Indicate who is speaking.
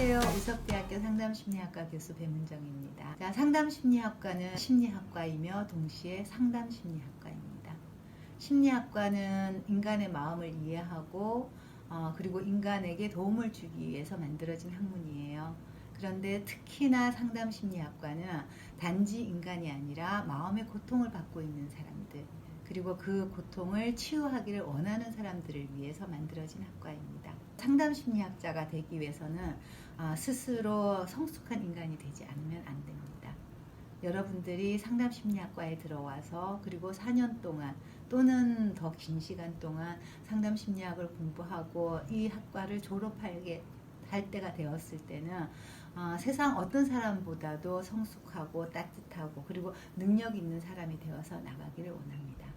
Speaker 1: 안녕하세요. 우석대학교 상담심리학과 교수 배문정입니다. 자, 상담심리학과는 심리학과이며 동시에 상담심리학과입니다. 심리학과는 인간의 마음을 이해하고 어, 그리고 인간에게 도움을 주기 위해서 만들어진 학문이에요. 그런데 특히나 상담심리학과는 단지 인간이 아니라 마음의 고통을 받고 있는 사람들 그리고 그 고통을 치유하기를 원하는 사람들을 위해서 만들어진 학과입니다. 상담 심리학자가 되기 위해서는 아, 스스로 성숙한 인간이 되지 않으면 안 됩니다. 여러분들이 상담 심리학과에 들어와서 그리고 4년 동안 또는 더 긴 시간 동안 상담 심리학을 공부하고 이 학과를 졸업하게 할 때가 되었을 때는 아, 세상 어떤 사람보다도 성숙하고 따뜻하고 그리고 능력 있는 사람이 되어서 나가기를 원합니다.